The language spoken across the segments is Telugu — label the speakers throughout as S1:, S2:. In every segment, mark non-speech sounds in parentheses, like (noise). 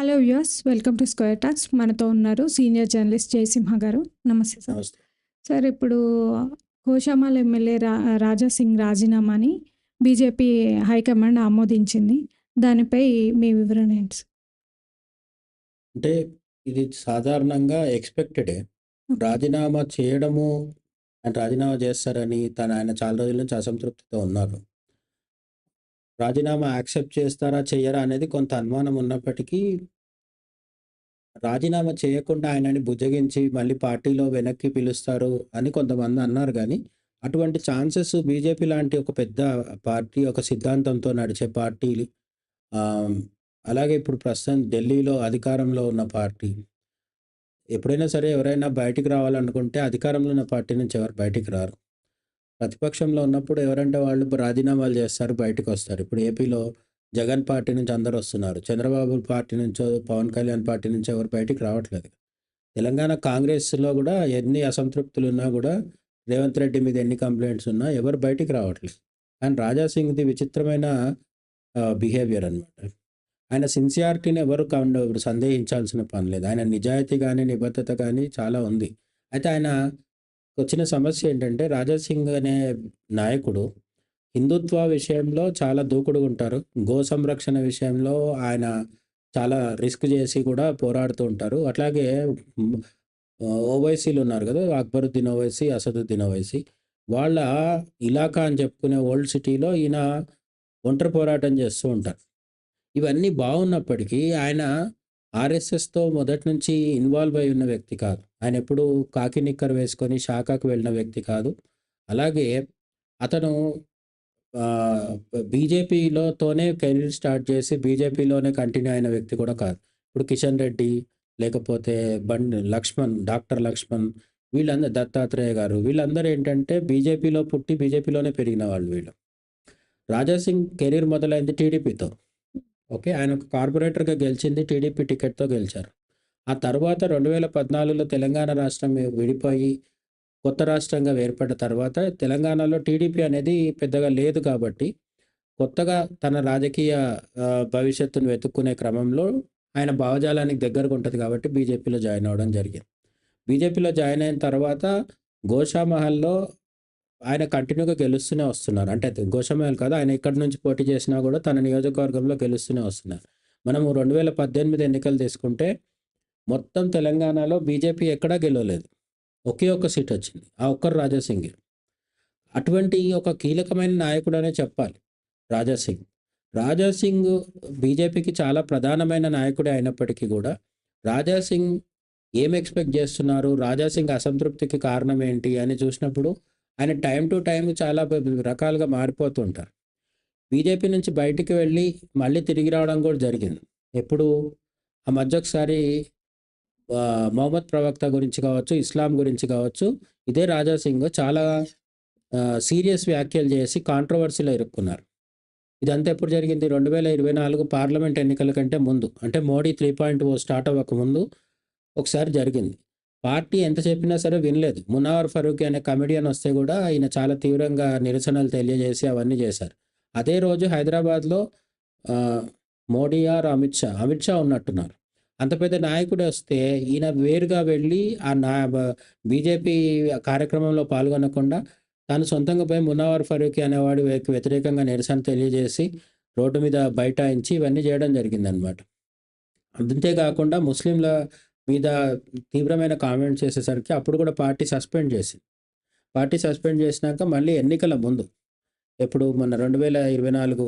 S1: Hello views welcome to square talks మనతో ఉన్నారు సీనియర్ జర్నలిస్ట్ జయసింహ గారు. నమస్తే సార్ సార్ ఇప్పుడు కోశామాల్ ఎమ్మెల్యే రా రాజా సింగ్ రాజీనామాని బీజేపీ హైకమాండ్ ఆమోదించింది. దానిపై మీ వివరణ ఏంటి?
S2: అంటే ఇది సాధారణంగా ఎక్స్పెక్టెడే రాజీనామా చేయడము ఆయన రాజీనామా చేస్తారని తను ఆయన చాలా రోజుల నుంచి అసంతృప్తితో ఉన్నారు. రాజీనామా యాక్సెప్ట్ చేస్తారా చేయరా అనేది కొంత అనుమానం ఉన్నప్పటికీ రాజీనామా చేయకుండా ఆయనని బుజ్జగించి మళ్ళీ పార్టీలో వెనక్కి పిలుస్తారు అని కొంతమంది అన్నారు. కానీ అటువంటి ఛాన్సెస్ బీజేపీ లాంటి ఒక పెద్ద పార్టీ ఒక సిద్ధాంతంతో నడిచే పార్టీలు అలాగే ఇప్పుడు ప్రస్తుతం ఢిల్లీలో అధికారంలో ఉన్న పార్టీ ఎప్పుడైనా సరే ఎవరైనా బయటికి రావాలనుకుంటే అధికారంలో ఉన్న పార్టీ నుంచి ఎవరు బయటికి రారు. ప్రతిపక్షంలో ఉన్నప్పుడు ఎవరంటే వాళ్ళు రాజీనామాలు చేస్తారు బయటకు వస్తారు. ఇప్పుడు ఏపీలో జగన్ పార్టీ నుంచి అందరు వస్తున్నారు. చంద్రబాబు పార్టీ నుంచో పవన్ కళ్యాణ్ పార్టీ నుంచి ఎవరు బయటికి రావట్లేదు. తెలంగాణ కాంగ్రెస్లో కూడా ఎన్ని అసంతృప్తులు ఉన్నా కూడా రేవంత్ రెడ్డి మీద ఎన్ని కంప్లైంట్స్ ఉన్నా ఎవరు బయటికి రావట్లేదు. అండ్ రాజాసింగ్ది విచిత్రమైన బిహేవియర్ అనమాట ఆయన సిన్సియారిటీని ఎవరు సందేహించాల్సిన పని లేదు. ఆయన నిజాయితీ కానీ నిబద్ధత కానీ చాలా ఉంది. అయితే ఆయన వచ్చిన సమస్య ఏంటంటే రాజా సింగ్ అనే నాయకుడు హిందుత్వ విషయంలో చాలా దూకుడుగా ఉంటారు. గో సంరక్షణ విషయంలో ఆయన చాలా రిస్క్ చేసి కూడా పోరాడుతూ ఉంటారు. అట్లాగే ఓవైసీలు ఉన్నారు కదా అక్బరుద్దీన్ ఓవైసీ అసదుద్దీన్ ఓవైసీ. వాళ్ళ ఇలాకా అని చెప్పుకునే ఓల్డ్ సిటీలో ఈయన ఒంటరి పోరాటం చేస్తూ ఉంటారు. ఇవన్నీ బాగున్నప్పటికీ ఆయన ఆర్ఎస్ఎస్తో మొదటి నుంచి ఇన్వాల్వ్ అయి ఉన్న వ్యక్తి కాదు. ఆయన ఎప్పుడు కాకి నిక్కర్ వేసుకొని శాఖకు వెళ్ళిన వ్యక్తి కాదు. అలాగే అతను బీజేపీలోతోనే కెరీర్ స్టార్ట్ చేసి బీజేపీలోనే కంటిన్యూ అయిన వ్యక్తి కూడా కాదు. ఇప్పుడు కిషన్ రెడ్డి లేకపోతే బండి లక్ష్మణ్ డాక్టర్ లక్ష్మణ్ వీళ్ళందరూ దత్తాత్రేయ గారు వీళ్ళందరూ ఏంటంటే బీజేపీలో పుట్టి బీజేపీలోనే పెరిగిన వాళ్ళు వీళ్ళు. రాజా సింగ్ కెరీర్ మొదలైంది టీడీపీతో. ఓకే ఆయన ఒక కార్పొరేటర్గా గెలిచింది టీడీపీ టికెట్తో గెలిచారు. ఆ తర్వాత రెండు వేల పద్నాలుగులో తెలంగాణ రాష్ట్రం విడిపోయి కొత్త రాష్ట్రంగా ఏర్పడిన తర్వాత తెలంగాణలో టీడీపీ అనేది పెద్దగా లేదు కాబట్టి కొత్తగా తన రాజకీయ భవిష్యత్తును వెతుక్కునే క్రమంలో ఆయన భావజాలానికి దగ్గరగా ఉంటుంది కాబట్టి బీజేపీలో జాయిన్ అవ్వడం జరిగింది. బీజేపీలో జాయిన్ అయిన తర్వాత గోషామహల్లో ఆయన కంటిన్యూగా గెలుస్తూనే వస్తున్నారు. అంటే గోషామహల్ కాదు ఆయన ఇక్కడి నుంచి పోటీ చేసినా కూడా తన నియోజకవర్గంలో గెలుస్తూనే వస్తున్నారు. మనము రెండు వేల పద్దెనిమిది ఎన్నికలు తీసుకుంటే మొత్తం తెలంగాణలో బీజేపీ ఎక్కడా గెలవలేదు. ఒకే ఒక్క సీట్ వచ్చింది. ఆ ఒక్కరు రాజాసింగ్. అటువంటి ఒక కీలకమైన నాయకుడు అనే చెప్పాలి. రాజాసింగ్. రాజాసింగ్ బీజేపీకి చాలా ప్రధానమైన నాయకుడే అయినప్పటికీ కూడా రాజాసింగ్ ఏం ఎక్స్పెక్ట్ చేస్తున్నారు? రాజాసింగ్ అసంతృప్తికి కారణం ఏంటి? అని చూసినప్పుడు ఆయన టైం టు టైం చాలా రకాలుగా మారిపోతుంటారు. బీజేపీ నుంచి బయటికి వెళ్ళి మళ్ళీ తిరిగి రావడం కూడా జరిగింది. ఎప్పుడు ఆ మధ్య ఒకసారి మహమ్మద్ ప్రవక్త గురించి కావచ్చు ఇస్లాం గురించి కావచ్చు ఇదే రాజా సింగ్ చాలా సీరియస్ వ్యాఖ్యలు చేసి కాంట్రవర్సీలో ఇరుక్కున్నారు. ఇదంతా ఎప్పుడు జరిగింది? రెండు వేల ఇరవై నాలుగు పార్లమెంట్ ఎన్నికల కంటే ముందు. అంటే Modi three point O start అవ్వక ముందు ఒకసారి జరిగింది. పార్టీ ఎంత చెప్పినా సరే వినలేదు. మునావర్ ఫరూక్ అనే కమెడియన్ వస్తే కూడా ఆయన చాలా తీవ్రంగా నిరసనలు తెలియజేసి అవన్నీ చేశారు. అదే రోజు హైదరాబాద్లో మోడీ ఆర్ అమిత్ షా అమిత్ షా ఉన్నట్టున్నారు. అంత పెద్ద నాయకుడు వస్తే ఈయన వేరుగా వెళ్ళి ఆ నా బీజేపీ కార్యక్రమంలో పాల్గొనకుండా తాను సొంతంగా పోయి మునావర్ ఫరూక్ అనేవాడు వ్యతిరేకంగా నిరసన తెలియజేసి రోడ్డు మీద బైఠాయించి ఇవన్నీ చేయడం జరిగిందనమాట అంతేకాకుండా ముస్లింల మీద తీవ్రమైన కామెంట్స్ చేసేసరికి అప్పుడు కూడా పార్టీ సస్పెండ్ చేసింది. పార్టీ సస్పెండ్ చేసినాక మళ్ళీ ఎన్నికల ముందు ఎప్పుడు మొన్న రెండు వేల ఇరవై నాలుగు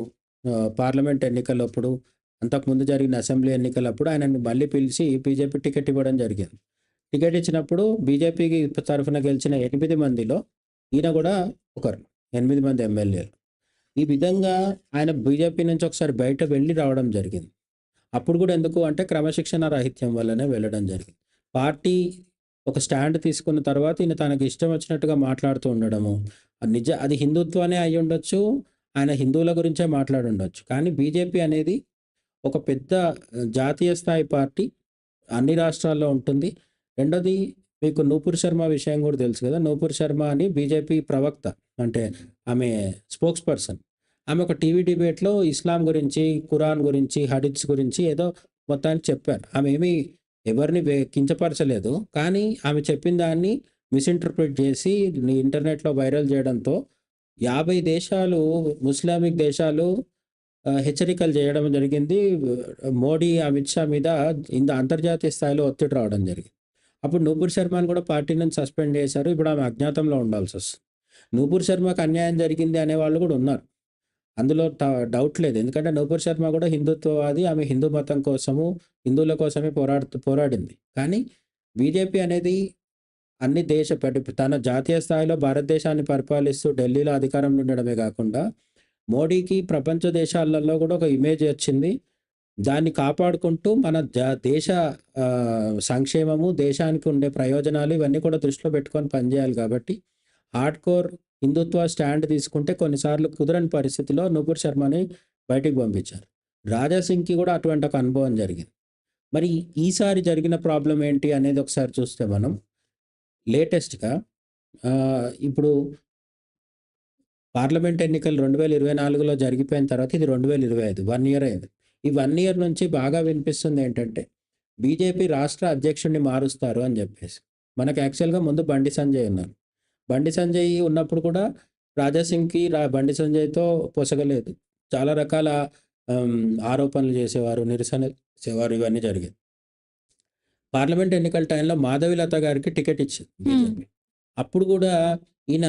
S2: పార్లమెంట్ ఎన్నికలప్పుడు అంతకుముందు జరిగిన అసెంబ్లీ ఎన్నికలప్పుడు ఆయనని మళ్ళీ పిలిచి బీజేపీ టికెట్ ఇవ్వడం జరిగింది. టికెట్ ఇచ్చినప్పుడు బీజేపీకి తరఫున గెలిచిన ఎనిమిది మందిలో ఈయన కూడా ఒకరు ఎనిమిది మంది ఎమ్మెల్యేలు. ఈ విధంగా ఆయన బీజేపీ నుంచి ఒకసారి బయట వెళ్ళి రావడం జరిగింది. అప్పుడు కూడా ఎందుకు అంటే క్రమశిక్షణ రాహిత్యం వల్లనే వెళ్ళడం జరిగింది. పార్టీ ఒక స్టాండ్ తీసుకున్న తర్వాత ఈయన తనకి ఇష్టం వచ్చినట్టుగా మాట్లాడుతూ ఉండడము నిజ అది హిందుత్వానే అయి ఉండొచ్చు ఆయన హిందువుల గురించే మాట్లాడి ఉండొచ్చు కానీ బీజేపీ అనేది ఒక పెద్ద జాతీయ స్థాయి పార్టీ అన్ని రాష్ట్రాల్లో ఉంటుంది రెండోది మీకు నూపూర్ శర్మ విషయం కూడా తెలుసు కదా నూపూర్ శర్మ అని బీజేపీ ప్రవక్త అంటే ఆమె స్పోక్స్ పర్సన్ ఆమె ఒక టీవీ డిబేట్లో ఇస్లాం గురించి ఖురాన్ గురించి హడిత్స్ గురించి ఏదో మొత్తానికి చెప్పారు. ఆమె ఏమి ఎవరిని కించపరచలేదు. కానీ ఆమె చెప్పిన దాన్ని మిస్‌ఇంటర్‌ప్రిట్ చేసి ఇంటర్నెట్‌లో వైరల్ చేయడంతో 50 దేశాలు ముస్లామిక్ దేశాలు హెచ్చరికలు చేయడం జరిగింది. మోడీ, అమిత్ షా మీద ఇంత అంతర్జాతీయ స్థాయిలో ఒత్తిడి రావడం జరిగింది. అప్పుడు నూపూర్ శర్మని కూడా పార్టీ నుంచి సస్పెండ్ చేశారు. ఇప్పుడు ఆమె అజ్ఞాతంలో ఉండాల్సి వస్తుంది నూపూర్ శర్మకు అన్యాయం జరిగింది అనే వాళ్ళు కూడా ఉన్నారు. అందులో డౌట్ లేదు. ఎందుకంటే నూపూర్ శర్మ కూడా హిందుత్వవాది. ఆమె హిందూ మతం కోసము, హిందువుల కోసమే పోరాడు పోరాడింది. కానీ బీజేపీ అనేది అన్ని దేశ తన జాతీయ స్థాయిలో భారతదేశాన్ని పరిపాలిస్తూ ఢిల్లీలో అధికారంలో ఉండడమే కాకుండా మోడీకి ప్రపంచ దేశాలలో కూడా ఒక ఇమేజ్ వచ్చింది. దాన్ని కాపాడుకుంటూ మన దేశ సంక్షేమము, దేశానికి ఉండే ప్రయోజనాలు ఇవన్నీ కూడా దృష్టిలో పెట్టుకొని పనిచేయాలి కాబట్టి హార్డ్ కోర్ హిందుత్వ స్టాండ్ తీసుకుంటే కొన్నిసార్లు కుదరని పరిస్థితిలో నూపూర్ శర్మని బయటికి పంపించారు. రాజా సింగ్‌కి కూడా అటువంటి ఒక అనుభవం జరిగింది. మరి ఈసారి జరిగిన ప్రాబ్లం ఏంటి అనేది ఒకసారి చూస్తే మనం లేటెస్ట్‌గా ఇప్పుడు పార్లమెంట్ ఎన్నికలు 2024లో జరిగిపోయిన తర్వాత ఇది 2025 1 ఇయర్ అయింది. ఈ 1 ఇయర్ నుంచి బాగా వినిపిస్తుంది ఏంటంటే బీజేపీ రాష్ట్ర అధ్యక్షుడిని మారుస్తారు అని చెప్పేసి. మనకు యాక్చువల్‌గా ముందు బండి సంజయ్ ఉన్నారు. బండి సంజయ్ ఉన్నప్పుడు కూడా రాజా సింగ్‌కి రా బండి సంజయ్‌తో పొసగలేదు. చాలా రకాల ఆరోపణలు చేసేవారు, నిరసన చేసేవారు ఇవన్నీ జరిగాయి. పార్లమెంట్ ఎన్నికల టైంలో మాధవిలత గారికి టికెట్ ఇచ్చింది బీజేపీ. అప్పుడు కూడా ఈయన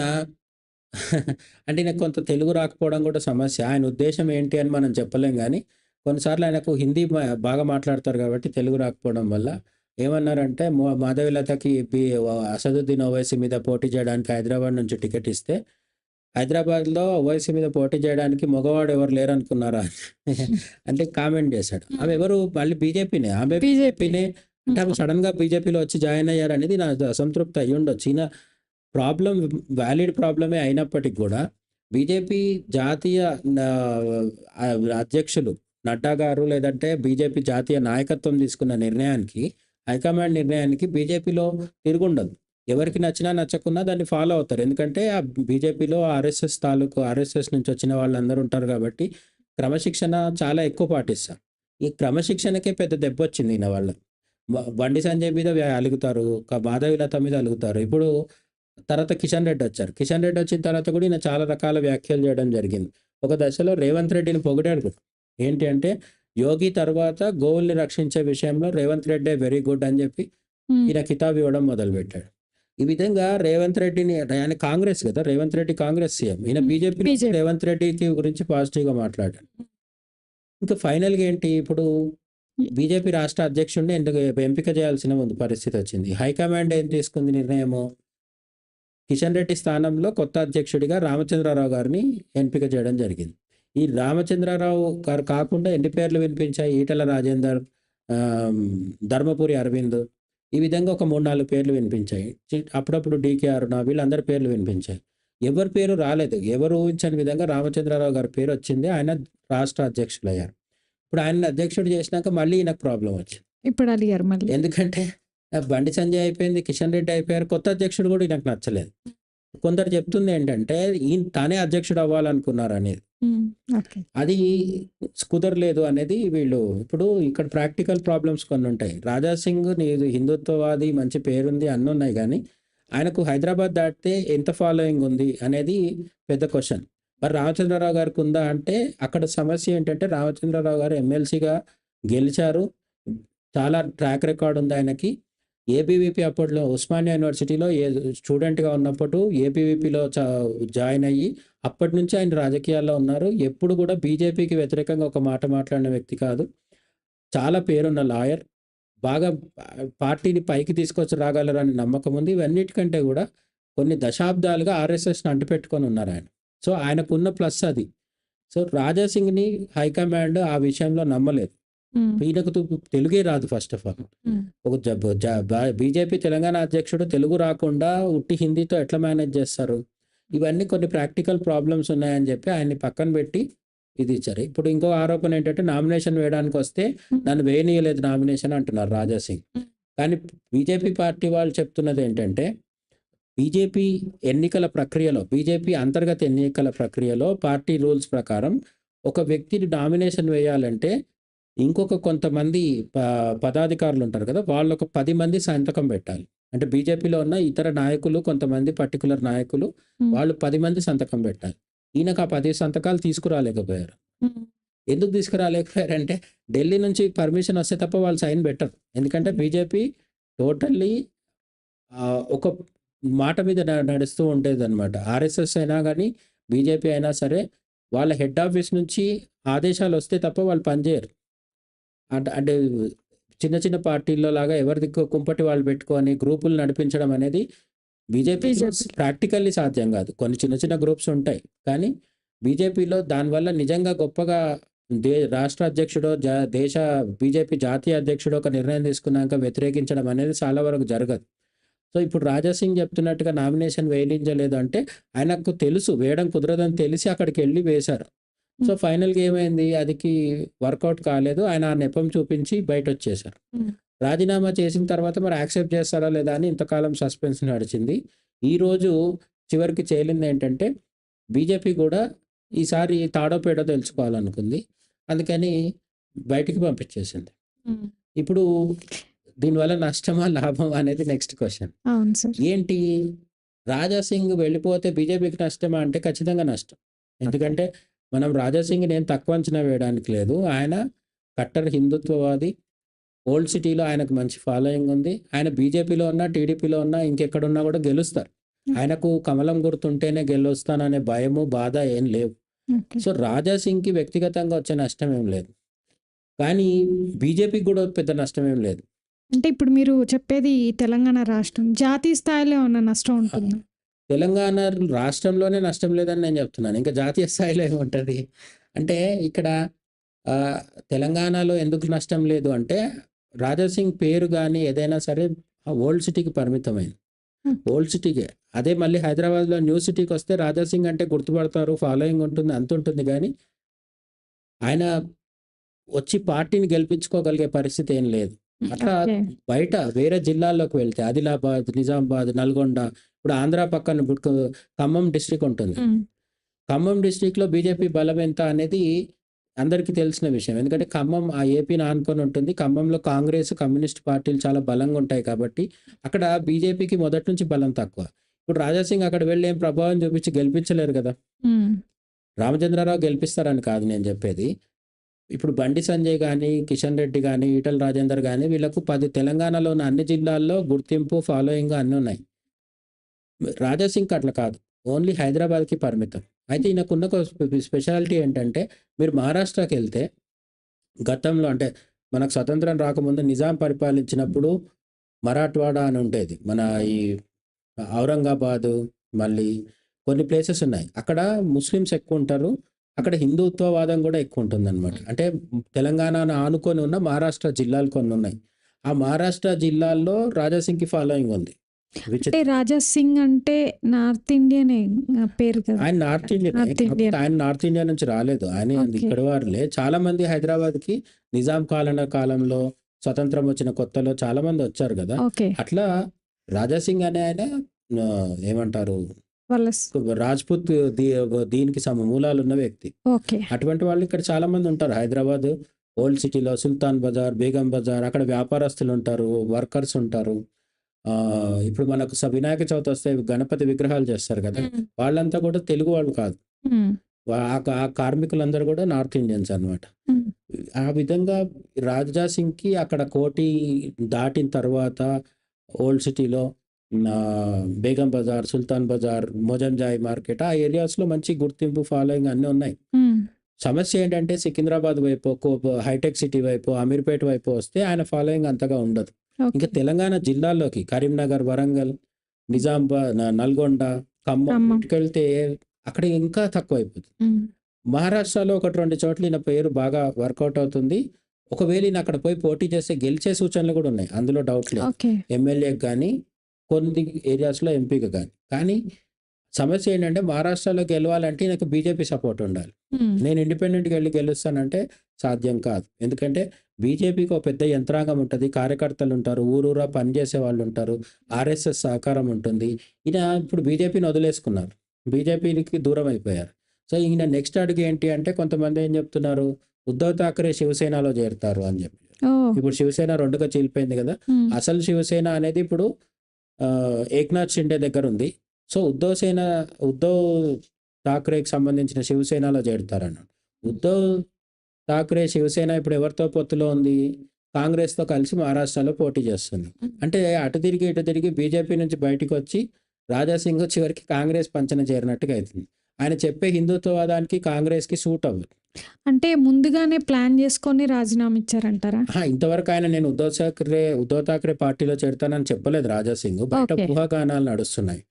S2: అంటే ఈయనకు కొంత తెలుగు రాకపోవడం కూడా సమస్య. ఆయన ఉద్దేశ్యం ఏంటి అని మనం చెప్పలేం గానీ కొన్నిసార్లు ఆయనకు హిందీ బాగా మాట్లాడతారు కాబట్టి తెలుగు రాకపోవడం వల్ల ఏమన్నారంటే మాధవిలతకి బి అసదుద్దీన్ ఓవైసీ మీద పోటీ చేయడానికి హైదరాబాద్ నుంచి టికెట్ ఇస్తే హైదరాబాద్‌లో ఓవైసీ మీద పోటీ చేయడానికి మగవాడు ఎవరు లేరనుకున్నారా? (laughs) అంటే కామెంట్ చేశాడు. ఆమె ఎవరు మళ్ళీ బీజేపీనే. ఆమె
S1: బీజేపీ.
S2: బీజేపీనే అంటే ఆమె సడెన్‌గా బీజేపీలో వచ్చి జాయిన్ అయ్యారనేది నా అసంతృప్తి అయ్యుండొచ్చు. ఈయన ప్రాబ్లం వ్యాలిడ్ ప్రాబ్లమే అయినప్పటికి కూడా బీజేపీ జాతీయ అధ్యక్షులు నడ్డా గారు లేదంటే బీజేపీ జాతీయ నాయకత్వం తీసుకున్న నిర్ణయానికి హైకమాండ్ నిర్ణయానికి బీజేపీలో తిరుగుండదు. ఎవరికి నచ్చినా నచ్చకున్నా దాన్ని ఫాలో అవుతారు. ఎందుకంటే ఆ బీజేపీలో ఆర్ఎస్ఎస్ తాలూకు ఆర్ఎస్ఎస్ నుంచి వచ్చిన వాళ్ళందరూ ఉంటారు కాబట్టి క్రమశిక్షణ చాలా ఎక్కువ పాటిస్తారు. ఈ క్రమశిక్షణకే పెద్ద దెబ్బొచ్చింది ఈయన వల్ల. బండి సంజయ్ మీద అలుగుతారు. మాధవిలత మీద అలుగుతారు. ఇప్పుడు తర్వాత కిషన్ రెడ్డి వచ్చారు. కిషన్ రెడ్డి వచ్చిన తర్వాత కూడా ఈయన చాలా రకాల వ్యాఖ్యలు చేయడం జరిగింది. ఒక దశలో రేవంత్ రెడ్డిని పొగిడాడు కూడా. ఏంటి అంటే యోగి తర్వాత గోవుల్ని రక్షించే విషయంలో రేవంత్ రెడ్డే వెరీ గుడ్ అని చెప్పి. ఈయన కితాబు ఇవ్వడం మొదలుపెట్టాడు. ఈ విధంగా రేవంత్ రెడ్డిని ఆయన కాంగ్రెస్ కదా! రేవంత్ రెడ్డి కాంగ్రెస్ సీఎం. ఈయన
S1: బీజేపీ.
S2: రేవంత్ రెడ్డికి గురించి పాజిటివ్‌గా మాట్లాడాడు. ఇంకా ఫైనల్‌గా ఏంటి ఇప్పుడు బీజేపీ రాష్ట్ర అధ్యక్షుడిని ఎందుకు ఎంపిక చేయాల్సిన ముందు పరిస్థితి వచ్చింది. హైకమాండ్ ఏం తీసుకుంది నిర్ణయము? కిషన్ రెడ్డి స్థానంలో కొత్త అధ్యక్షుడిగా రామచంద్రరావు గారిని ఎంపిక చేయడం జరిగింది. ఈ రామచంద్రరావు గారు కాకుండా ఎన్ని పేర్లు వినిపించాయి? ఈటెల రాజేందర్, ధర్మపురి అరవింద్ ఈ విధంగా ఒక 3, 4 పేర్లు వినిపించాయి. అప్పుడప్పుడు డీకే అరుణ వీళ్ళందరి పేర్లు వినిపించాయి. ఎవరి పేరు రాలేదు. ఎవరు ఊహించని విధంగా రామచంద్రరావు గారి పేరు వచ్చింది. ఆయన రాష్ట్ర అధ్యక్షులయ్యారు. ఇప్పుడు ఆయన్ని అధ్యక్షుడు చేసినాక మళ్ళీ ఈయనకు ప్రాబ్లమ్ వచ్చింది.
S1: ఇప్పుడు అలిగారు మళ్ళీ.
S2: ఎందుకంటే బండి సంజయ్ అయిపోయింది. కిషన్ రెడ్డి అయిపోయారు. కొత్త అధ్యక్షుడు కూడా ఈయనకు నచ్చలేదు. కొందరు చెప్తుంది ఏంటంటే ఈయన తానే అధ్యక్షుడు అవ్వాలనుకున్నారనేది.
S1: హ్మ్. ఓకే.
S2: అది కుదరలేదు అనేది వీళ్ళు ఇప్పుడు ఇక్కడ ప్రాక్టికల్ ప్రాబ్లమ్స్ కొన్ని ఉంటాయి. రాజా సింగ్ నీది హిందుత్వవాది మంచి పేరుంది అన్నీ ఉన్నాయి గానీ ఆయనకు హైదరాబాద్ దాటితే ఎంత ఫాలోయింగ్ ఉంది అనేది పెద్ద క్వెషన్. మరి రామచంద్రరావు గారికి ఉందా అంటే అక్కడ సమస్య ఏంటంటే రామచంద్రరావు గారు ఎమ్మెల్సీగా గెలిచారు. చాలా ట్రాక్ రికార్డ్ ఉంది ఆయనకి. ఏబీవీపీ అప్పట్లో ఉస్మానియా యూనివర్సిటీలో ఏ స్టూడెంట్‌గా ఉన్నప్పుడు ఏబీవీపీలో జాయిన్ అయ్యి అప్పటి నుంచి ఆయన రాజకీయాల్లో ఉన్నారు. ఎప్పుడు కూడా బీజేపీకి వ్యతిరేకంగా ఒక మాట మాట్లాడిన వ్యక్తి కాదు. చాలా పేరున్న లాయర్. బాగా పార్టీని పైకి తీసుకొచ్చి రాగలరని నమ్మకం ఉంది. ఇవన్నిటికంటే కూడా కొన్ని దశాబ్దాలుగా ఆర్ఎస్ఎస్‌ని అంటిపెట్టుకొని ఉన్నారాయన. సో ఆయనకున్న ప్లస్ అది. సో రాజా సింగ్‌ని హైకమాండ్ ఆ విషయంలో నమ్మలేదు. ఈయనకు తు తెలుగే రాదు ఫస్ట్ ఆఫ్ ఆల్. ఒక బీజేపీ తెలంగాణ అధ్యక్షుడు తెలుగు రాకుండా ఉట్టి హిందీతో ఎట్లా మేనేజ్ చేస్తారు? ఇవన్నీ కొన్ని ప్రాక్టికల్ ప్రాబ్లమ్స్ ఉన్నాయని చెప్పి ఆయన్ని పక్కన పెట్టి ఇది ఇచ్చారు. ఇప్పుడు ఇంకో ఆరోపణ ఏంటంటే నామినేషన్ వేయడానికొస్తే నన్ను వేయనీయలేదు నామినేషన్ అంటున్నారు రాజా సింగ్.
S1: హ్మ్.
S2: కానీ బీజేపీ పార్టీ వాళ్ళు చెప్తున్నది ఏంటంటే బీజేపీ ఎన్నికల ప్రక్రియలో బీజేపీ అంతర్గత ఎన్నికల ప్రక్రియలో పార్టీ రూల్స్ ప్రకారం ఒక వ్యక్తిని నామినేషన్ వేయాలంటే ఇంకొక కొంతమంది పదాధికారులు ఉంటారు కదా! వాళ్ళొక 10 మంది సంతకం పెట్టాలి. అంటే బీజేపీలో ఉన్న ఇతర నాయకులు కొంతమంది పర్టిక్యులర్ నాయకులు. వాళ్ళు 10 మంది సంతకం పెట్టాలి. ఈయనకు ఆ 10 సంతకాలు తీసుకురాలేకపోయారు. ఎందుకు తీసుకురాలేకపోయారంటే ఢిల్లీ నుంచి పర్మిషన్ వస్తే తప్ప వాళ్ళు సైన్ పెట్టరు. ఎందుకంటే బీజేపీ టోటల్లీ ఒక మాట మీద నడుస్తూ ఉండేదనమాట. ఆర్ఎస్ఎస్ అయినా గాని, బీజేపీ అయినా సరే వాళ్ళ హెడ్ ఆఫీస్ నుంచి ఆదేశాలు వస్తే తప్ప వాళ్ళు పనిచేయరు. అంట్ అంటే చిన్న చిన్న పార్టీల్లో లాగా ఎవరిది కుంపటి వాళ్ళు పెట్టుకొని గ్రూపులు నడిపించడం అనేది
S1: బీజేపీ.
S2: ప్రాక్టికల్లీ సాధ్యం కాదు. కొన్ని చిన్న చిన్న గ్రూప్స్ ఉంటాయి. కానీ బీజేపీలో దానివల్ల నిజంగా గొప్పగా దే రాష్ట్ర అధ్యక్షుడో, జ దేశ బీజేపీ జాతీయ అధ్యక్షుడో ఒక నిర్ణయం తీసుకున్నాక వ్యతిరేకించడం అనేది చాలా వరకు జరగదు. సో, ఇప్పుడు రాజాసింగ్ చెప్తున్నట్టుగా నామినేషన్ వేయించలేదు అంటే ఆయనకు తెలుసు వేయడం కుదరదని తెలిసి అక్కడికెళ్ళి వేశారు. సో. ఫైనల్‌గా ఏమైంది? అదికి వర్కౌట్ కాలేదు. ఆయన ఆ నెపం చూపించి బయటొచ్చేశారు.
S1: హ్మ్.
S2: రాజీనామా చేసిన తర్వాత మరి యాక్సెప్ట్ చేస్తారా లేదా అని ఇంతకాలం సస్పెన్స్ నడిచింది. ఈరోజు చివరికి తేలిందేంటంటే బీజేపీ కూడా ఈసారి తాడో పేడో తెలుసుకోవాలనుకుంది. అందుకని బయటికి పంపించేసింది. ఇప్పుడు దీనివల్ల నష్టమా? లాభమా? అనేది నెక్స్ట్
S1: సార్.
S2: ఏంటి? రాజాసింగ్ వెళ్ళిపోతే బీజేపీకి నష్టమా? అంటే ఖచ్చితంగా నష్టం. ఎందుకంటే మనం రాజాసింగ్‌ని ఏం తక్కువ అంచనా వేయడానికి లేదు. ఆయన కట్టర్ హిందుత్వవాది. ఓల్డ్ సిటీలో ఆయనకు మంచి ఫాలోయింగ్ ఉంది. ఆయన బీజేపీలో ఉన్నా, టీడీపీలో ఉన్నా, ఇంకెక్కడున్నా కూడా గెలుస్తారు.
S1: హ్మ్.
S2: ఆయనకు కమలం గుర్తుంటేనే గెలొస్తాననే భయము, బాధ ఏం లేవు. సో, రాజాసింగ్‌కి వ్యక్తిగతంగా వచ్చే నష్టం ఏం లేదు. కానీ బీజేపీకి కూడా పెద్ద నష్టం ఏం లేదు.
S1: అంటే ఇప్పుడు మీరు చెప్పేది తెలంగాణ రాష్ట్రం. జాతీయ స్థాయిలో ఏమన్నా నష్టం! ఉంటుందా?
S2: తెలంగాణ రాష్ట్రంలోనే నష్టం లేదని నేను చెప్తున్నాను. ఇంకా జాతీయ స్థాయిలో ఏముంటది? అంటే ఇక్కడ తెలంగాణలో ఎందుకు నష్టం లేదు అంటే రాజాసింగ్ పేరు గాని ఏదైనా సరే ఆ ఓల్డ్ సిటీకి పరిమితమైంది. ఓల్డ్ సిటీకే. అదే మళ్ళీ హైదరాబాద్‌లో న్యూ సిటీకొస్తే రాజాసింగ్ అంటే గుర్తుపడతారు. ఫాలోయింగ్ ఉంటుంది. అంతుంటుంది గానీ ఆయన వచ్చి పార్టీని గెలిపించుకోగలిగే పరిస్థితి ఏం లేదు. అట్లా. బయట వేరే జిల్లాల్లోకి వెళ్తే ఆదిలాబాద్, నిజామాబాద్, నల్గొండ ఇప్పుడు ఆంధ్ర పక్కన ఖమ్మం డిస్ట్రిక్ట్ ఉంటుంది. ఖమ్మం డిస్ట్రిక్ట్‌లో బీజేపీ బలం ఎంత అనేది అందరికీ తెలిసిన విషయం. ఎందుకంటే ఖమ్మం ఆ ఏపీని ఆనుకొని ఉంటుంది. ఖమ్మంలో కాంగ్రెస్, కమ్యూనిస్ట్ పార్టీలు చాలా బలంగా ఉంటాయి కాబట్టి అక్కడ బీజేపీకి మొదటి నుంచి బలం తక్కువ. ఇప్పుడు రాజాసింగ్ అక్కడ వెళ్ళి ఏం ప్రభావం చూపించి గెలిపించలేరు కదా! రామచంద్రరావు గెలిపిస్తారని కాదు నేను చెప్పేది. ఇప్పుడు బండి సంజయ్ గాని, కిషన్ రెడ్డి గాని, ఈటల రాజేందర్ గాని వీళ్ళకు 10 తెలంగాణలో ఉన్న అన్ని జిల్లాల్లో గుర్తింపు, ఫాలోయింగ్ అన్నీ ఉన్నాయి. రాజాసింగ్ అట్లా కాదు. ఓన్లీ హైదరాబాద్‌కి పరిమితం. అయితే ఈయనకున్న స్పెషాలిటీ ఏంటంటే మీరు మహారాష్ట్రకి వెళ్తే గతంలో అంటే మనకు స్వతంత్రం రాకముందు నిజాం పరిపాలించినప్పుడు మరాఠ్వాడా అని ఉండేది. మన ఈ ఔరంగాబాదు మళ్ళీ కొన్ని ప్లేసెస్ ఉన్నాయి. అక్కడ ముస్లిమ్స్ ఎక్కువ ఉంటారు అక్కడ హిందుత్వవాదం కూడా ఎక్కువ ఉంటుంది అనమాట అంటే తెలంగాణను ఆనుకొని ఉన్న మహారాష్ట్ర జిల్లాలు కొన్ని ఉన్నాయి ఆ మహారాష్ట్ర జిల్లాల్లో రాజాసింగ్‌కి ఫాలోయింగ్ ఉంది.
S1: అంటే రాజా సింగ్ అంటే నార్త్ ఇండియనే పేరు కదా!
S2: ఆయన నార్త్ ఇండియనే. ఆయన నార్త్ ఇండియా నుంచి రాలేదు. ఆయన. ఇక్కడి వారులే. చాలా మంది హైదరాబాద్‌కి నిజాం పాలన కాలంలో స్వతంత్రం వచ్చిన కొత్తలో చాలా మంది వచ్చారు కదా! అట్లా రాజాసింగ్ అనే ఆయన ఏమంటారు రాజ్‌పుత్ దీనికి సమ మూలాలున్న వ్యక్తి.
S1: ఓకే.
S2: అటువంటి వాళ్ళు ఇక్కడ చాలా మంది ఉంటారు. హైదరాబాద్ ఓల్డ్ సిటీలో సుల్తాన్ బజార్, బేగం బజార్ అక్కడ వ్యాపారస్తులు ఉంటారు. వర్కర్స్ ఉంటారు. ఇప్పుడు మనకు స వినాయక చవితి వస్తే గణపతి విగ్రహాలు చేస్తారు కదా! వాళ్ళంతా కూడా తెలుగు వాళ్ళు కాదు. వా ఆ క ఆ కార్మికులందరూ కూడా నార్త్ ఇండియన్స్ అన్నమాట. ఆ విధంగా రాజా సింగ్‌కి అక్కడ కోటి దాటిన తర్వాత ఓల్డ్ సిటీలో బేగం బజార్, సుల్తాన్ బజార్, మొజంజాయి మార్కెట్ ఆ ఏరియాస్‌లో మంచి గుర్తింపు, ఫాలోయింగ్ అన్నీ ఉన్నాయి. సమస్య ఏంటంటే సికింద్రాబాద్ వైపో, కో హైటెక్ సిటీ వైపో, అమీర్పేట వైపో వస్తే ఆయన ఫాలోయింగ్ అంతగా ఉండదు. ఇంకా. తెలంగాణ జిల్లాల్లోకి కరీంనగర్, వరంగల్, నిజామాబాద్, న నల్గొండ, ఖమ్మం. ఇటుకెళ్తే అక్కడ ఇంకా తక్కువైపోతుంది.
S1: హ్మ్.
S2: మహారాష్ట్రలో ఒకటి 2 చోట్ల ఈయన పేరు బాగా వర్కౌట్ అవుతుంది. ఒకవేళ ఈయన అక్కడ పోయి పోటీ చేస్తే గెలిచే సూచనలు కూడా ఉన్నాయి. అందులో డౌట్ లేదు. ఎమ్మెల్యేకి గాని, కొన్ని ఏరియాస్‌లో ఎంపీకి గాని. కానీ సమస్య ఏంటంటే మహారాష్ట్రలో గెలవాలంటే ఈయనకు బీజేపీ సపోర్ట్ ఉండాలి. నేను ఇండిపెండెంట్‌గా ఎళ్ళి గెలుస్తానంటే సాధ్యం కాదు. ఎందుకంటే బీజేపీకి ఒక పెద్ద యంత్రాంగం ఉంటది. కార్యకర్తలు ఉంటారు. ఊరూరా పనిచేసే వాళ్ళు ఉంటారు. ఆర్ఎస్ఎస్ సహకారం ఉంటుంది. ఈయన ఇప్పుడు బీజేపీని వదిలేసుకున్నారు. బీజేపీకి దూరం అయిపోయారు. సో, ఈయన నెక్స్ట్ అడుగు ఏంటి అంటే కొంతమంది ఏం చెప్తున్నారు ఉద్ధవ్ ఠాక్రే శివసేనలో చేరుతారు అని చెప్పి ఇప్పుడు శివసేన రెండుగా చీలిపోయింది కదా అసలు శివసేన అనేది ఇప్పుడు ఏక్నాథ్ షిండే దగ్గర ఉంది సో ఉద్ధవ్ సేన ఉద్ధవ్ ఠాక్రేకి సంబంధించిన శివసేనలో చేరుతారన్నాడు ఉద్ధవ్ ఠాక్రే శివసేన ఇప్పుడు ఎవరితో పొత్తులో ఉంది? కాంగ్రెస్తో కలిసి మహారాష్ట్రలో పోటీ చేస్తుంది. అంటే అటు తిరిగి ఇటు తిరిగి బీజేపీ నుంచి బయటకు వచ్చి రాజాసింగ్ చివరికి కాంగ్రెస్ పంచన చేరినట్టుగా అవుతుంది ఆయన చెప్పే హిందుత్వవాదానికి కాంగ్రెస్కి సూట్ అవ్వదు.
S1: అంటే ముందుగానే ప్లాన్ చేసుకొని రాజీనామా ఇచ్చారంటారా
S2: ఇంతవరకు ఆయన నేను ఉద్ధవ్ ఠాక్రే ఉద్ధవ్ ఠాక్రే పార్టీలో చేరుతానని చెప్పలేదు రాజాసింగ్ బయట. ఊహాగానాలు నడుస్తున్నాయి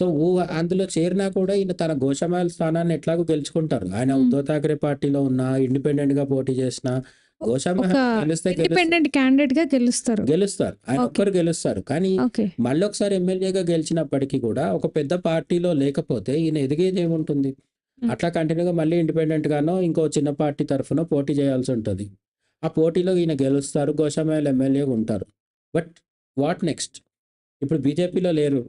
S2: సో ఊహ అందులో చేరినా కూడా ఈయన తన గోషమాల స్థానాన్ని ఎట్లాగో గెలుచుకుంటారు ఆయన. ఉద్ధవ్ ఠాక్రే పార్టీలో ఉన్న ఇండిపెండెంట్గా పోటీ చేసిన.
S1: ఇండిపెండెంట్ క్యాండిడేట్గా గెలుస్తారు
S2: గెలుస్తారు ఆయన. ఒక్కరు గెలుస్తారు కానీ మళ్ళీ ఒకసారి ఎమ్మెల్యేగా గెలిచినప్పటికీ కూడా ఒక పెద్ద పార్టీలో లేకపోతే ఈయన ఎదిగేది ఏముంటుంది. అట్లా కంటిన్యూగా మళ్ళీ ఇండిపెండెంట్ గానో ఇంకో చిన్న పార్టీ తరఫున పోటీ చేయాల్సి ఉంటుంది. ఆ పోటీలో ఈయన గెలుస్తారు గోషామాయల్ ఎమ్మెల్యేగా ఉంటారు. But what next? ఇప్పుడు బీజేపీలో లేరు.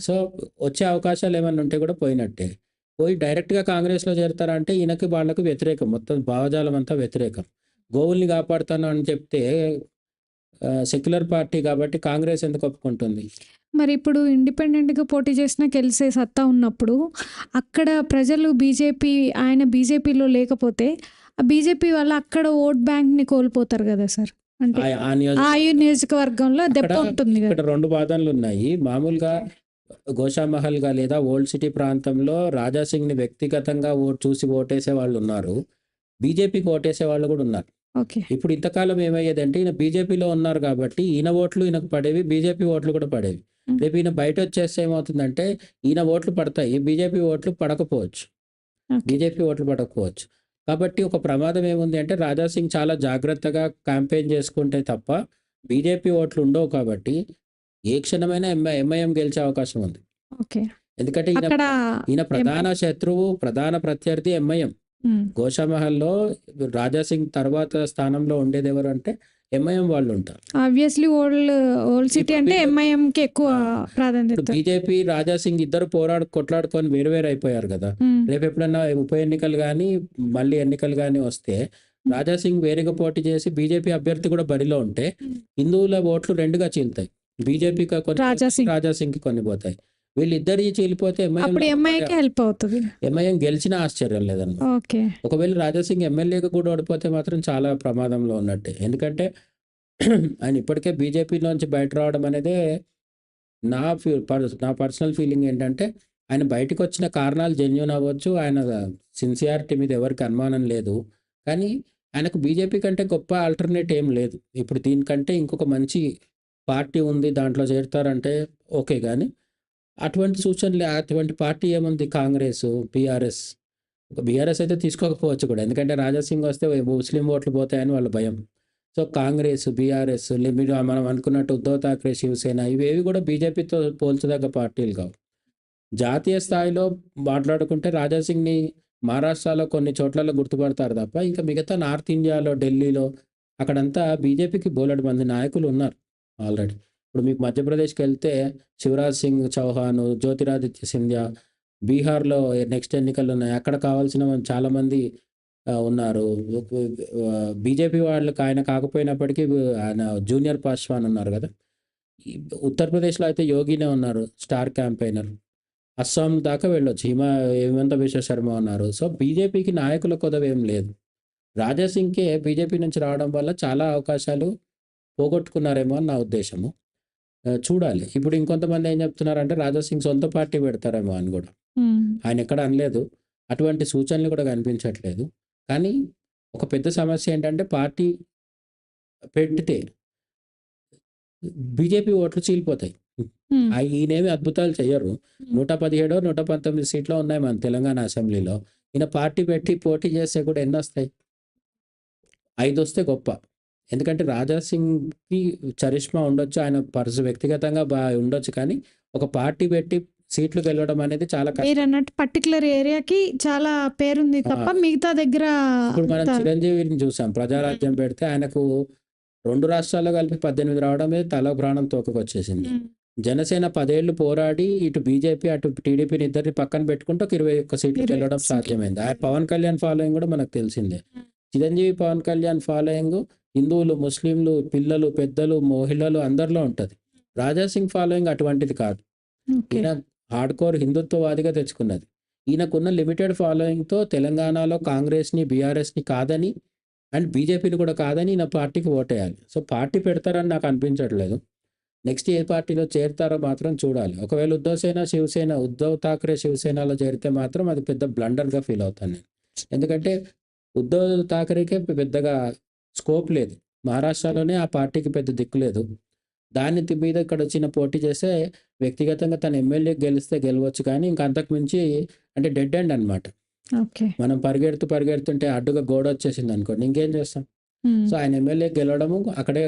S2: సో వచ్చే అవకాశాలు ఏమైనా ఉంటే కూడా పోయినట్టే. పోయి డైరెక్ట్గా కాంగ్రెస్లో చేరతారంటే ఈయనకి వాళ్ళకి వ్యతిరేకం. మొత్తం భావజాలం అంతా వ్యతిరేకం. గోవుల్ని కాపాడుతాను అని చెప్తే సెక్యులర్ పార్టీ కాబట్టి కాంగ్రెస్ ఎందుకు ఒప్పుకుంటుంది?
S1: మరి ఇప్పుడు ఇండిపెండెంట్గా పోటీ చేసిన గెలిసే సత్తా ఉన్నప్పుడు అక్కడ ప్రజలు బీజేపీ ఆయన బీజేపీలో లేకపోతే ఆ బీజేపీ వల్ల అక్కడ ఓట్ బ్యాంక్ని కోల్పోతారు కదా సార్. అంటే
S2: ఆ-
S1: నియోజకవర్గంలో దెబ్బ ఉంటుంది
S2: ఇక్కడ రెండు వాదనలు ఉన్నాయి. మామూలుగా గోషామహల్గా లేదా ఓల్డ్ సిటీ ప్రాంతంలో రాజాసింగ్ని వ్యక్తిగతంగా ఓట్ చూసి ఓటేసే వాళ్ళు ఉన్నారు. బీజేపీకి ఓటేసే వాళ్ళు కూడా ఉన్నారు. ఇప్పుడు ఇంతకాలం ఏమయ్యేదంటే ఈయన బీజేపీలో ఉన్నారు కాబట్టి ఈయన ఓట్లు ఈయనకు పడేవి బీజేపీ ఓట్లు కూడా పడేవి. రేపు ఈయన బయట వచ్చేస్తే ఏమవుతుందంటే ఈయన ఓట్లు పడతాయి బీజేపీ ఓట్లు పడకపోవచ్చు. బీజేపీ ఓట్లు పడకపోవచ్చు. కాబట్టి ఒక ప్రమాదం ఏముంది అంటే రాజాసింగ్ చాలా జాగ్రత్తగా క్యాంపెయిన్ చేసుకుంటే తప్ప బీజేపీ ఓట్లు ఉండవు కాబట్టి ఏ క్షణమైనా ఎంఐ ఎంఐఎం గెలిచే అవకాశం ఉంది. ఎందుకంటే ఈయన ఈయన ప్రధాన శత్రువు ప్రధాన ప్రత్యర్థి ఎంఐఎం. గోషామహల్లో రాజాసింగ్ తర్వాత స్థానంలో ఉండేది ఎవరు అంటే ఎంఐఎం వాళ్ళు ఉంటారు.
S1: ఆబ్వియస్లీ ఓల్డ్ ఓల్డ్ సిటీ అంటే ఎంఐఎం కి ఎక్కువ ప్రాధాన్యత
S2: బీజేపీ రాజాసింగ్ ఇద్దరు పోరాడు కొట్లాడుకొని వేరు వేరు అయిపోయారు కదా. రేపు ఎప్పుడన్నా ఉప ఎన్నికలు కానీ మళ్ళీ ఎన్నికలు కానీ వస్తే రాజాసింగ్ వేరేగా పోటీ చేసి బీజేపీ అభ్యర్థి కూడా బరిలో ఉంటే. హిందువుల ఓట్లు రెండుగా చీలుతాయి. బీజేపీకి కొన్ని
S1: రాజాసింగ్.
S2: రాజాసింగ్కి కొన్ని పోతాయి. వీళ్ళిద్దరి
S1: అప్పుడు ఎంఐకి హెల్ప్ అవుతుంది.
S2: ఎంఐఎం గెలిచినా ఆశ్చర్యం లేదన్న
S1: ఓకే.
S2: ఒకవేళ రాజాసింగ్ ఎమ్మెల్యేగా కూడా ఓడిపోతే మాత్రం చాలా ప్రమాదంలో ఉన్నట్టే. ఎందుకంటే (clears throat) ఆయన ఇప్పటికే బీజేపీలోంచి బయట రావడం అనేదే నా నా పర్సనల్ ఫీలింగ్ ఏంటంటే ఆయన బయటకు వచ్చిన కారణాలు జెన్యున్ అవ్వచ్చు ఆయన సిన్సియారిటీ మీద ఎవరికి అనుమానం లేదు. కానీ ఆయనకు బీజేపీ కంటే గొప్ప ఆల్టర్నేట్ ఏం లేదు. ఇప్పుడు దీనికంటే ఇంకొక మంచి పార్టీ ఉంది దాంట్లో చేరుతారంటే ఓకే కానీ అటువంటి సూచనలు అటువంటి పార్టీ ఏముంది? కాంగ్రెస్ బీఆర్ఎస్. బీఆర్ఎస్ అయితే తీసుకోకపోవచ్చు కూడా. ఎందుకంటే రాజాసింగ్ వస్తే ముస్లిం ఓట్లు పోతాయని వాళ్ళ భయం. సో కాంగ్రెస్ బీఆర్ఎస్ మీరు మనం అనుకున్నట్టు ఉద్ధవ్ థాక్రే శివసేన ఇవేవి కూడా బీజేపీతో పోల్చదగ్గ పార్టీలు కావు. జాతీయ స్థాయిలో మాట్లాడుకుంటే రాజాసింగ్ని మహారాష్ట్రలో కొన్ని చోట్లలో గుర్తుపడతారు తప్ప ఇంకా మిగతా నార్త్ ఇండియాలో ఢిల్లీలో అక్కడంతా బీజేపీకి బోలెడు మంది నాయకులు ఉన్నారు ఆల్రెడీ. ఇప్పుడు మీకు మధ్యప్రదేశ్కి వెళ్తే శివరాజ్ సింగ్ చౌహాన్ జ్యోతిరాదిత్య సింధ్యా బీహార్లో నెక్స్ట్ ఎన్నికలు ఉన్నాయి. అక్కడ కావాల్సిన చాలామంది ఉన్నారు. బీజేపీ వాళ్ళకి ఆయన కాకపోయినప్పటికీ ఆయన జూనియర్ పాస్వాన్ ఉన్నారు కదా. ఉత్తరప్రదేశ్లో అయితే యోగినే ఉన్నారు స్టార్ క్యాంపెయినర్. అస్సాం దాకా వెళ్ళొచ్చు. హిమ హేమంత విశ్వ శర్మ ఉన్నారు. సో బీజేపీకి నాయకుల కొదవ ఏం లేదు. రాజాసింగ్కే బీజేపీ నుంచి రావడం వల్ల చాలా అవకాశాలు పోగొట్టుకున్నారేమో అని నా ఉద్దేశము. చూడాలి. ఇప్పుడు ఇంకొంతమంది ఏం చెప్తున్నారంటే రాజాసింగ్ సొంత పార్టీ పెడతారేమో అని కూడా. ఆయన ఎక్కడ అనలేదు. అటువంటి సూచనలు కూడా కనిపించట్లేదు. కానీ ఒక పెద్ద సమస్య ఏంటంటే పార్టీ పెడితే బీజేపీ ఓట్లు చీలిపోతాయి. ఈయనేమి అద్భుతాలు చేయరు నూట పదిహేడో నూట పంతొమ్మిది సీట్లు ఉన్నాయి మన తెలంగాణ అసెంబ్లీలో. ఈయన పార్టీ పెట్టి పోటీ చేస్తే కూడా ఎన్ని వస్తాయి? ఐదు వస్తే గొప్ప. ఎందుకంటే రాజా సింగ్కి చరిష్మా ఉండొచ్చు ఆయన పర్సు వ్యక్తిగతంగా బాగా ఉండొచ్చు కానీ ఒక పార్టీ పెట్టి సీట్లు గెలవడం అనేది చాలా
S1: మీరు అన్నట్టు పర్టికులర్ ఏరియాకి చాలా పేరుంది తప్ప మిగతా దగ్గర
S2: ఇప్పుడు మనం చిరంజీవిని చూసాం ప్రజారాజ్యం పెడితే ఆయనకు రెండు రాష్ట్రాల్లో కలిపి పద్దెనిమిది రావడమే తల ప్రాణం తోకకొచ్చేసింది. జనసేన పదేళ్ళు పోరాడి ఇటు బీజేపీ అటు టీడీపీని ఇద్దరిని పక్కన పెట్టుకుంటూ ఒక ఇరవై ఒక్క సీట్లు గెలవడం. సాధ్యమైంది. ఆ పవన్ కళ్యాణ్ ఫాలోయింగ్ కూడా మనకు తెలిసిందే. చిరంజీవి పవన్ కళ్యాణ్ ఫాలోయింగ్ హిందువులు ముస్లింలు పిల్లలు పెద్దలు మహిళలు అందరిలో ఉంటుంది. రాజా సింగ్ ఫాలోయింగ్ అటువంటిది కాదు. ఈయన హార్డ్ కోర్ హిందుత్వవాదిగా తెచ్చుకున్నది. ఈయనకున్న లిమిటెడ్ ఫాలోయింగ్తో తెలంగాణలో కాంగ్రెస్ని బీఆర్ఎస్ని కాదని అండ్ బీజేపీని కూడా కాదని ఈయన పార్టీకి ఓటేయాలి. సో పార్టీ పెడతారని నాకు అనిపించట్లేదు. నెక్స్ట్ ఏ పార్టీలో చేరుతారో మాత్రం చూడాలి. ఒకవేళ ఉద్ధవ్ సేన శివసేన ఉద్ధవ్ ఠాక్రే శివసేనలో చేరితే మాత్రం అది పెద్ద బ్లండర్గా ఫీల్ అవుతాను నేను. ఎందుకంటే ఉద్ధవ్ ఠాక్రేకే పెద్దగా స్కోప్ లేదు. మహారాష్ట్రలోనే ఆ పార్టీకి పెద్ద దిక్కు లేదు. దాని మీద ఇక్కడ వచ్చిన పోటీ చేస్తే వ్యక్తిగతంగా తన ఎమ్మెల్యే గెలిస్తే గెలవచ్చు కానీ ఇంకా అంతకు మించి అంటే డెడ్ ఎండ్ అనమాట మనం పరిగెడుతూ పరిగెడుతుంటే అడ్డుగా గోడ వచ్చేసింది అనుకోండి ఇంకేం చేస్తాం. సో ఆయన ఎమ్మెల్యే గెలవడము అక్కడే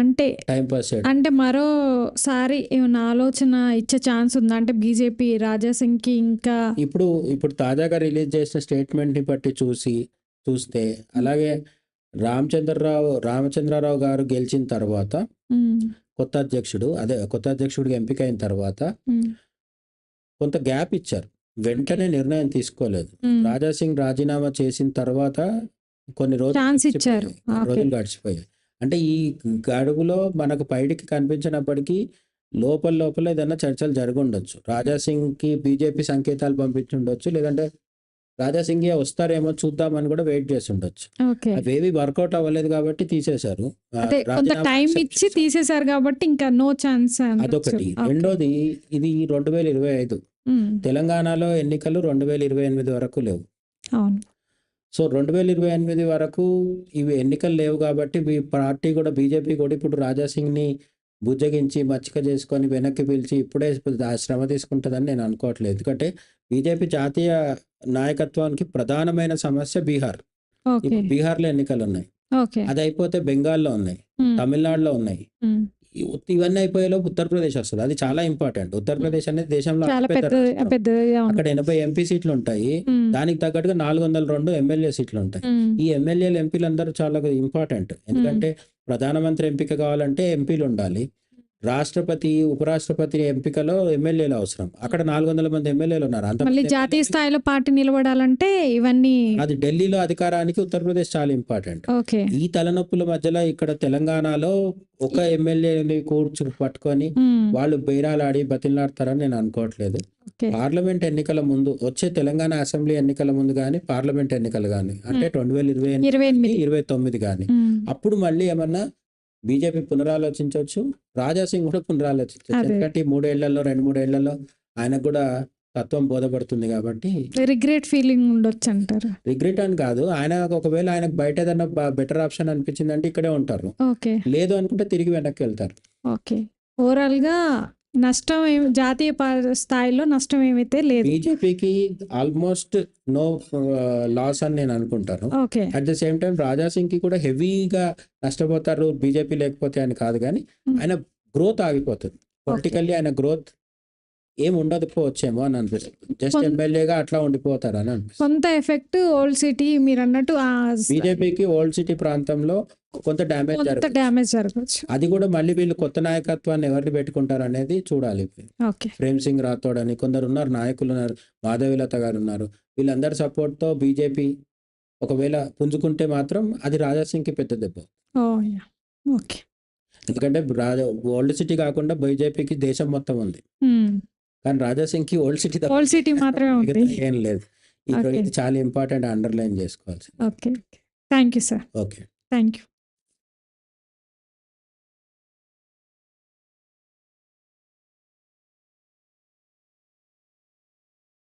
S1: అంటే
S2: టైం పాస్ చేయడం.
S1: అంటే మరోసారి ఏమైనా ఆలోచన ఇచ్చే ఛాన్స్ ఉందా? అంటే బీజేపీ రాజా సింగ్కి ఇంకా
S2: ఇప్పుడు ఇప్పుడు తాజాగా రిలీజ్ చేసిన స్టేట్మెంట్ని బట్టి చూసి చూస్తే అలాగే రామచంద్రరావు రామచంద్రరావు గారు గెలిచిన తర్వాత కొత్త అధ్యక్షుడు అదే కొత్త అధ్యక్షుడిగా ఎంపిక అయిన తర్వాత కొంత గ్యాప్ ఇచ్చారు. వెంటనే నిర్ణయం తీసుకోలేదు.
S1: ఉమ్.
S2: రాజా సింగ్ రాజీనామా చేసిన తర్వాత కొన్ని రోజులు రోజులు గడిచిపోయాయి. అంటే ఈ గడువులో మనకు బయటికి కనిపించినప్పటికీ లోపల లోపల ఏదైనా చర్చలు జరిగి ఉండొచ్చు రాజా సింగ్కి బీజేపీ సంకేతాలు పంపించి ఉండొచ్చు లేదంటే రాజా సింగ్ వస్తారేమో చూద్దామని కూడా వెయిట్ చేసి ఉండొచ్చు అవేవి వర్కౌట్ అవ్వలేదు కాబట్టి తీసేశారు.
S1: టైం ఇచ్చి. తీసేశారు కాబట్టి ఇంకా నో ఛాన్స్
S2: అదొకటి. రెండోది ఇది రెండు వేల ఇరవై ఐదు. తెలంగాణలో ఎన్నికలు రెండు వేల ఇరవై ఎనిమిది వరకు లేవు.
S1: అవును.
S2: సో రెండు వేల ఇరవై ఎనిమిది వరకు ఇవి ఎన్నికలు లేవు కాబట్టి ఈ పార్టీ కూడా బీజేపీ కూడా ఇప్పుడు రాజా సింగ్ని బుజ్జగించి మచ్చిక చేసుకొని వెనక్కి పిలిచి ఇప్పుడే శ్రమ తీసుకుంటుందని నేను అనుకోవట్లేదు. ఎందుకంటే బీజేపీ జాతీయ నాయకత్వానికి ప్రధానమైన సమస్య బీహార్. బీహార్లో ఎన్నికలు ఉన్నాయి. అది అయిపోతే బెంగాల్లో ఉన్నాయి తమిళనాడులో ఉన్నాయి. ఇవన్నీ అయిపోయేలోపు ఉత్తరప్రదేశ్ వస్తుంది. అది చాలా ఇంపార్టెంట్ ఉత్తరప్రదేశ్ అనేది దేశంలో అక్కడ ఎనభై ఎంపీ సీట్లు ఉంటాయి. దానికి తగ్గట్టుగా నాలుగు వందల రెండు ఎమ్మెల్యే సీట్లు ఉంటాయి. ఈ ఎమ్మెల్యేలు ఎంపీలు అందరూ చాలా ఇంపార్టెంట్ ఎందుకంటే ప్రధానమంత్రి ఎంపిక కావాలంటే ఎంపీలు ఉండాలి. రాష్ట్రపతి ఉపరాష్ట్రపతి ఎంపికలో ఎమ్మెల్యేలు అవసరం. అక్కడ నాలుగు వందల మంది ఎమ్మెల్యేలు ఉన్నారు. అంత
S1: మళ్ళీ జాతీయ స్థాయిలో పార్టీ నిలబడాలంటే ఇవన్నీ
S2: అది ఢిల్లీలో అధికారానికి ఉత్తరప్రదేశ్ చాలా ఇంపార్టెంట్. ఈ తలనొప్పుల మధ్యలో ఇక్కడ తెలంగాణలో ఒక ఎమ్మెల్యేని కూర్చు పట్టుకొని వాళ్ళు బైరాలాడి బతిలాడతారని నేను అనుకోవట్లేదు. పార్లమెంట్ ఎన్నికల ముందు వచ్చే తెలంగాణ అసెంబ్లీ ఎన్నికల ముందు కానీ పార్లమెంట్ ఎన్నికలు కానీ అంటే రెండు వేల ఇరవై
S1: ఇరవై
S2: తొమ్మిది కానీ అప్పుడు మళ్ళీ ఏమన్నా బీజేపీ పునరాలోచించవచ్చు రాజా సింగ్ కూడా పునరాలోచించవచ్చు. ఎందుకంటే మూడేళ్ళలో రెండు మూడేళ్ళలో ఆయనకు కూడా తత్వం బోధపడుతుంది కాబట్టి.
S1: రిగ్రెట్ ఫీలింగ్ ఉండొచ్చు అంటారు.
S2: రిగ్రెట్ అని కాదు ఆయన ఒకవేళ ఆయనకు బయట ఏదైనా బెటర్ ఆప్షన్ అనిపించిందంటే ఇక్కడే ఉంటారు. లేదు అనుకుంటే తిరిగి వెనక్కి వెళ్తారు.
S1: ఓకే. ఓవరాల్గా నష్టం ఏమి జాతీయ స్థాయిలో నష్టం ఏమైతే లేదు.
S2: బీజేపీకి ఆల్మోస్ట్ నో లాస్ అని నేను అనుకుంటాను. At the same time Raja సింగ్కి కూడా హెవీగా నష్టపోతారు బీజేపీ లేకపోతే అని కాదు కానీ. ఆయన గ్రోత్ ఆగిపోతుంది. పొలిటికల్లీ ఆయన గ్రోత్ ఏం ఉండకపోవచ్చేమో అని అనిపిస్తుంది. జస్ట్ ఎమ్మెల్యేగా అట్లా ఉండిపోతారు అని అనిపిస్తుంది.
S1: కొంత ఎఫెక్ట్ ఓల్డ్ సిటీ మీరు అన్నట్టు
S2: బీజేపీకి ఓల్డ్ సిటీ ప్రాంతంలో కొంత డ్యామేజ్
S1: కొంత డ్యామేజ్ జరగచ్చు.
S2: అది కూడా మళ్ళీ వీళ్ళు కొత్త నాయకత్వాన్ని ఎవరిని పెట్టుకుంటారు అనేది చూడాలి. ప్రేమ్ సింగ్ రాథోడ్ అని కొందరు ఉన్నారు నాయకులు ఉన్నారు మాధవీలత గారు ఉన్నారు. వీళ్ళందరి సపోర్ట్తో బీజేపీ ఒకవేళ పుంజుకుంటే మాత్రం అది రాజా సింగ్కి పెద్ద దెబ్బ.
S1: ఓకే.
S2: ఎందుకంటే రాజా ఓల్డ్ సిటీ కాకుండా బీజేపీకి దేశం మొత్తం ఉంది. కానీ రాజా సింగ్కి ఓల్డ్ సిటీ
S1: ఓల్డ్ సిటీ మాత్రమే
S2: ఏం లేదు. ఇది చాలా ఇంపార్టెంట్ అండర్లైన్ చేసుకోవాల్సి
S1: okay thank you sir.
S2: Okay.
S1: Thank you